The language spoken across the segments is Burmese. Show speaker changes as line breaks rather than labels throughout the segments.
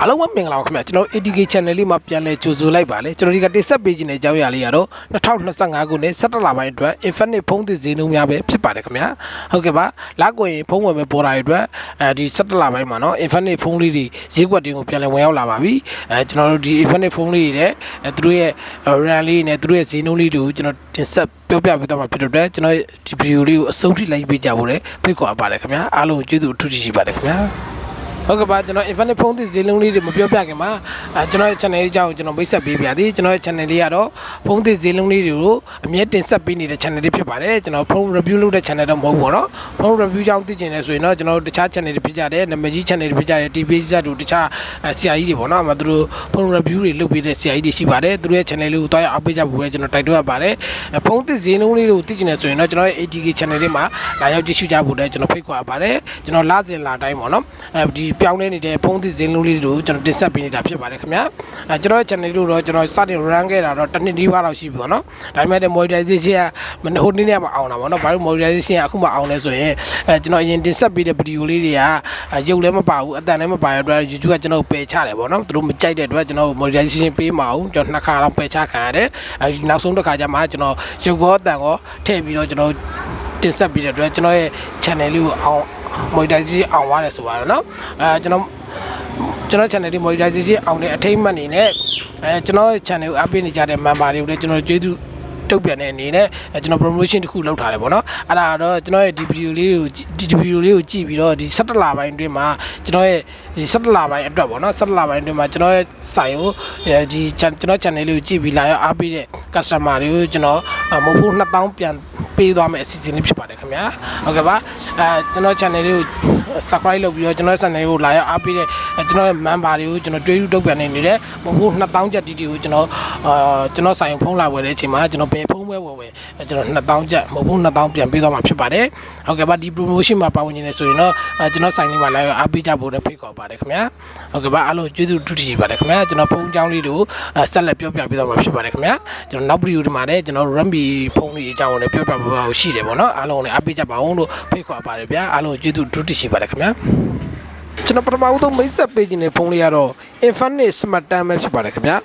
အားလုံးပဲမင်္ဂလာပါခင်ဗျာကျွန်တော် ATK channel လေးမှာပြန်လည်ကြိုဆိုလိုက်ပါလေကျွန်တော်ဒီကတိဆက်ပေးခြင်းတဲ့အကြောင်းအရာလေးကတော့2025ခုနှစ်17လပိုင်းအတွက် Infinite ဖုန်းသစ်ဈေးနှုန်းများပဲဖြစ်ပါတယ်ခင်ဗျာဟုတ်ကဲ့ပါလက်ကွင်ဖုန်းဝယ်မဲ့ပေါ်တာတွေအတွက်အဲဒီ17လပိုင်းမှာနော် Infinite ဖုန်းလေးတွေဈေးကွက်တွေကိုပြန်လည်ဝင်ရောက်လာပါပြီအဲကျွန်တော်တို့ဒီ Infinite ဖုန်းလေးတွေနဲ့အဲသူတို့ရဲ့ RAM လေးနဲ့သူတို့ရဲ့ဈေးနှုန်းလေးတွေကိုကျွန်တော်တင်ဆက်ပြောပြပေးတော့မှာဖြစ်တဲ့အတွက်ကျွန်တော်ဒီဗီဒီယိုလေးကိုအဆုံးထိလိုက်ပေးကြဖို့လည်းဖိတ်ခေါ်အပ်ပါတယ်ခင်ဗျာအားလုံးကျေးဇူးအထူးကြီးရှိပါတယ်ခင်ဗျာ ဟုတ်ကဲ့ပါကျွန်တော် Infinite Phone သစ်ဈေးလုံးလေးတွေမပြောပြခင်မှာအဲကျွန်တော်ရဲ့ channel လေးအကြောင်းကိုကျွန်တော်မိတ်ဆက်ပေးပြသည်ကျွန်တော်ရဲ့ channel လေးကတော့ဖုန်းသစ်ဈေးလုံးလေးတွေကိုအမြဲတင်ဆက်ပေးနေတဲ့ channel လေးဖြစ်ပါတယ်ကျွန်တော် phone review လုပ်တဲ့ channel တော့မဟုတ်ဘူးပေါ့နော် phone review ကြောင်းသိကျင်နေဆိုရင်တော့ကျွန်တော်တို့တခြား channel တွေဖြစ်ကြတယ်နာမည်ကြီး channel တွေဖြစ်ကြတယ် TV ဇက်တို့တခြားဆရာကြီးတွေပေါ့နော်အမှသူတို့ phone review တွေလုပ်ပေးတဲ့ဆရာကြီးတွေရှိပါတယ်သူတို့ရဲ့ channel လေးကိုတွားရအောင်ပေးကြဖို့ပဲကျွန်တော်တိုက်တွန်းရပါတယ်အဲဖုန်းသစ်ဈေးလုံးလေးတွေကိုသိကျင်နေဆိုရင်တော့ကျွန်တော်ရဲ့ ATK channel လေးမှာလာရောက်ကြည့်ရှုကြဖို့လည်းကျွန်တော်ဖိတ်ခေါ်ရပါတယ်ကျွန်တော်လစဉ်လာတိုင်းပေါ့နော်အဲဒီပြောင်းလဲနေတဲ့ဖုန်းသစ်ဈေးလုံးလေးတွေကိုကျွန်တော်တင်ဆက်ပေးနေတာဖြစ်ပါတယ်ခင်ဗျာအဲကျွန်တော်ရဲ့ channel လေးကိုတော့ကျွန်တော်စတင် run ခဲ့တာတော့တစ်နှစ်နီးပါးလောက်ရှိပြီပေါ့နော်ဒါပေမဲ့ monetization ကမနေ့ဟိုနေ့ကမှအောင်တာပေါ့နော်ဘာလို့ monetization ကအခုမှအောင်လဲဆိုရင်အဲကျွန်တော်အရင်တင်ဆက်ပေးတဲ့ဗီဒီယိုလေးတွေကရုပ်လည်းမပါဘူးအတန်လည်းမပါရတဲ့အတွက် YouTube ကကျွန်တော်ပယ်ချတယ်ပေါ့နော်သူတို့မကြိုက်တဲ့အတွက်ကျွန်တော် monetization ပေးမအောင်ကျွန်တော်နှစ်ခါလောက်ပယ်ချခံရတယ်အဲဒီနောက်ဆုံးတစ်ခါကျမှကျွန်တော်ရုပ်ကောအတန်ကောထည့်ပြီးတော့ကျွန်တော်တင်ဆက်ပေးတဲ့အတွက်ကျွန်တော်ရဲ့ channel လေးကိုအောင် monetization အောင်သွားတယ်ဆိုပါတော့เนาะအဲကျွန်တော်ကျွန်တော် channel လေး monetization အောင်တဲ့အထိမ့်မှတ်နေနဲ့အဲကျွန်တော် channel ကို update နေကြတဲ့ member တွေကိုလည်းကျွန်တော်ကျေးဇူးတုတ်ပြန်တဲ့အနေနဲ့အဲကျွန်တော် promotion တစ်ခုလုပ်ထားတယ်ပေါ့နော်အဲ့ဒါတော့ကျွန်တော်ရဲ့ဒီ video လေးကိုဒီ video လေးကိုကြည့်ပြီးတော့ဒီ17လပိုင်းအတွင်းမှာကျွန်တော်ရဲ့ဒီ17လပိုင်းအတွက်ပေါ့နော်17လပိုင်းအတွင်းမှာကျွန်တော်ရဲ့ဆိုင်ကိုအဲဒီ chan- ကျွန်တော် channel လေးကိုကြည့်ပြီးလာရောက်အားပေးတဲ့ customer တွေကိုကျွန်တော်မဟုတ်ဘူး2000ပြန် ပေးသွားမယ်အစီအစဉ်လေးဖြစ်ပါတယ်ခင်ဗျာဟုတ်ကဲ့ပါအဲကျွန်တော် channel လေးကို subscribe လုပ်ပြီးတော့ကျွန်တော် channel လေးကိုလာရောက်အားပေးတဲ့အဲကျွန်တော်ရဲ့ member တွေကိုကျွန်တော်တွေးယူတုတ်ပြန်နေနေတဲ့မဟုတ်ဘူး2000ကျပ်တီတီကိုကျွန်တော်အာကျွန်တော်ဆိုင်ဖုန်းလာဝယ်တဲ့အချိန်မှာကျွန်တော်ဘယ်ဖုန်း ပဲဝယ်ဝယ်အဲကျွန်တော်2000ကျပ်မဟုတ်ဘူး2000ပြန်ပေးသွားမှာဖြစ်ပါတယ်ဟုတ်ကဲ့ပါဒီ promotion မှာပါဝင်နေတယ်ဆိုရင်တော့အဲကျွန်တော်ဆိုင်လေးမှာလာရောက်အားပေးကြဖို့လည်းဖိတ်ခေါ်ပါတယ်ခင်ဗျာဟုတ်ကဲ့ပါအားလုံးကျေးဇူးတူတီပါတယ်ခင်ဗျာကျွန်တော်ဖုန်းအကြောင်းလေးတွေကိုအဲဆက်လက်ပြောပြပေးသွားမှာဖြစ်ပါတယ်ခင်ဗျာကျွန်တော်နောက်ဗီဒီယိုဒီမှာလည်းကျွန်တော် Rambi ဖုန်းလေးအကြောင်းကိုလည်းပြောပြပါပါရှိတယ်ပေါ့နော်အားလုံးလည်းအားပေးကြပါအောင်လို့ဖိတ်ခေါ်ပါတယ်ဗျာအားလုံးကျေးဇူးတူတီပါတယ်ခင်ဗျာကျွန်တော်ပထမဦးဆုံးမိတ်ဆက်ပေးခြင်းတဲ့ဖုန်းလေးကတော့ Infinite Smart 10ပဲဖြစ်ပါတယ်ခင်ဗျာ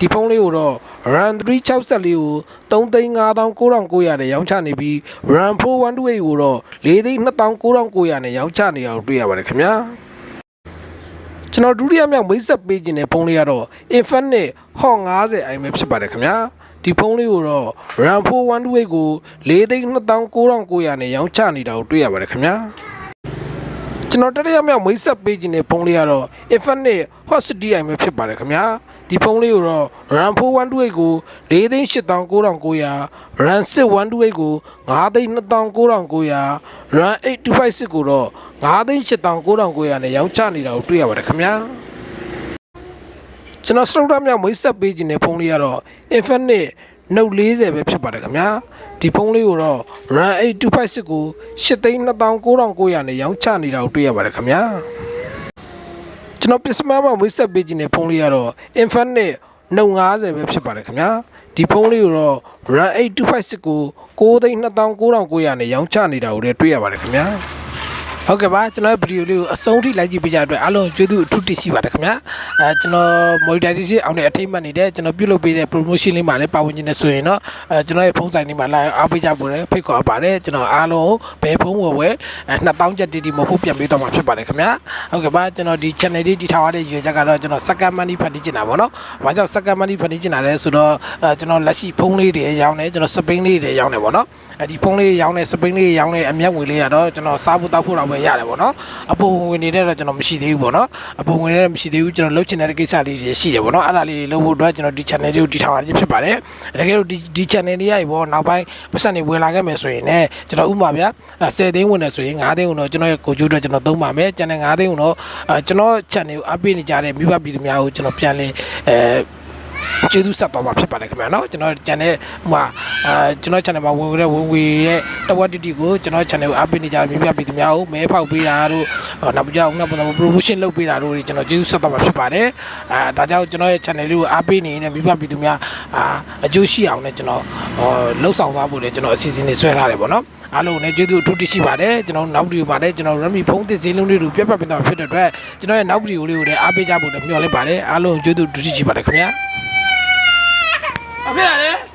ဒီဖုန်းလေးကိုတော့ RAM 364ကို3,59,900နဲ့ရောင်းချနေပြီး RAM 4128ကိုတော့4,29,900နဲ့ရောင်းချနေအောင်တွေ့ရပါတယ်ခင်ဗျာကျွန်တော်ဒုတိယမြောက်မိတ်ဆက်ပေးခြင်းတဲ့ဖုန်းလေးကတော့ Infinite Hot 50i ပဲဖြစ်ပါတယ်ခင်ဗျာဒီဖုန်းလေးကိုတော့ RAM 4128ကို4,29,900နဲ့ရောင်းချနေတာကိုတွေ့ရပါတယ်ခင်ဗျာ ကျွန်တော်တတိယမြောက်မိတ်ဆက်ပေးခြင်းတဲ့ဖုန်းလေးကတော့ Infinite Hot City i ပဲဖြစ်ပါတယ်ခင်ဗျာဒီဖုန်းလေးကိုတော့ RAM 4128ကို4,89,900 RAM 6128ကို9,29,900 RAM 8256ကိုတော့9,89,900နဲ့ရောင်းချနေတာကိုတွေ့ရပါတယ်ခင်ဗျာကျွန်တော်စတုတ္ထမြောက်မိတ်ဆက်ပေးခြင်းတဲ့ဖုန်းလေးကတော့ Infinite Note 40ပဲဖြစ်ပါတယ်ခင်ဗျာဒီဖုန်းလေးကိုတော့ RAM 8256ကို8,29,900နဲ့ရောင်းချနေတာကိုတွေ့ရပါတယ်ခင်ဗျာကျွန်တော်ပစ္စမမှာမိတ်ဆက်ပေးခြင်းတဲ့ဖုန်းလေးကတော့ Infinite Note 50ပဲဖြစ်ပါတယ်ခင်ဗျာဒီဖုန်းလေးကိုတော့ RAM 8256ကို9,29,900နဲ့ရောင်းချနေတာကိုလည်းတွေ့ရပါတယ်ခင်ဗျာ ဟုတ်ကဲ့ပါကျွန်တော်ဗီဒီယိုလေးကိုအဆုံးထိလိုက်ကြည့်ပေးကြတဲ့အတွက်အားလုံးကျေးဇူးအထူးတင်ရှိပါတယ်ခင်ဗျာအဲကျွန်တော် monetization အောင်တဲ့အထိမ့်မှတ်နေတဲ့ကျွန်တော်ပြုလုပ်ပေးတဲ့ promotion လေးမှာလည်းပါဝင်နေတယ်ဆိုရင်တော့အဲကျွန်တော်ရဲ့ဖုန်းဆိုင်လေးမှာလာအားပေးကြဖို့လည်းဖိတ်ခေါ်အပ်ပါတယ်ကျွန်တော်အားလုံးဘယ်ဖုန်းဝယ်ဝယ်အဲ2000ကျပ်တီတီမဟုတ်ပြန်ပေးတော့မှာဖြစ်ပါတယ်ခင်ဗျာဟုတ်ကဲ့ပါကျွန်တော်ဒီ channel လေးတည်ထောင်ရတဲ့ရွေချက်ကတော့ကျွန်တော် second money ဖန်တီးချင်တာပေါ့နော်ဘာကြောင့် second money ဖန်တီးချင်တာလဲဆိုတော့အဲကျွန်တော်လက်ရှိဖုန်းလေးတွေရောင်းတယ်ကျွန်တော်စပိန်လေးတွေရောင်းတယ်ပေါ့နော်အဲ ဒီဖုန်းလေးရောင်းတယ်စပိန်လေးရောင်းတယ်အမျက်ငွေလေးကတော့ကျွန်တော်စားဖို့တောက်ဖို့တော့ပဲရတယ်ပေါ့နော်အပေါ်ဝင်နေတဲ့တော့ကျွန်တော်မရှိသေးဘူးပေါ့နော်အပေါ်ဝင်နေတဲ့မရှိသေးဘူးကျွန်တော်လုပ်ချင်တဲ့ကိစ္စလေးတွေရှိတယ်ပေါ့နော်အဲ့ဒါလေးလုပ်ဖို့အတွက်ကျွန်တော်ဒီ channel လေးကိုတည်ထောင်ရခြင်းဖြစ်ပါတယ်တကယ်လို့ဒီဒီ channel လေးရိုက်ပေါ့နောက်ပိုင်းပတ်စံတွေဝင်လာခဲ့မယ်ဆိုရင်လည်းကျွန်တော်ဥပမာဗျာ10သိန်းဝင်နေဆိုရင်9သိန်းဝင်တော့ကျွန်တော်ရဲ့ကိုကျိုးအတွက်ကျွန်တော်သုံးပါမယ် channel 9သိန်းဝင်တော့ကျွန်တော် channel ကိုအပ်ပေးနေကြတဲ့မိဘပြည်သူများကိုကျွန်တော်ပြန်လဲအဲ ကျေးဇူးဆက်ပါမှာဖြစ်ပါတယ်ခင်ဗျာနော်ကျွန်တော် channel ဟိုဟာအာကျွန်တော် channel မှာဝင်ဝင်ဝင်ဝင်ရဲ့တဝက်တတီကိုကျွန်တော် channel ကိုအားပေးနေကြတဲ့မိဖပြည်သူများကိုမဲဖောက်ပေးတာတို့နောက်ပြကြအောင်နောက်ပေါ် promotion လုပ်ပေးတာတို့တွေကျွန်တော်ကျေးဇူးဆက်ပါမှာဖြစ်ပါတယ်အာဒါကြောင့်ကျွန်တော်ရဲ့ channel လေးကိုအားပေးနေတဲ့မိဖပြည်သူများအာအကျိုးရှိအောင်လည်းကျွန်တော်လှုပ်ဆောင်သွားဖို့လည်းကျွန်တော်အစီအစဉ်တွေဆွဲထားတယ်ပေါ့နော်အားလုံးလည်းကျေးဇူးအထူးတင်ရှိပါတယ်ကျွန်တော်နောက်ဒီပါတယ်ကျွန်တော် Redmi ဖုန်းသစ်ဈေးလုံးလေးတို့ပြတ်ပြတ်ပြတ်ဖြစ်တဲ့အတွက်ကျွန်တော်ရဲ့နောက်ဒီကိုလေးကိုလည်းအားပေးကြဖို့လည်းမျှော်လင့်ပါတယ်အားလုံးကျေးဇူးအထူးတင်ရှိပါတယ်ခင်ဗျာ 别来嘞！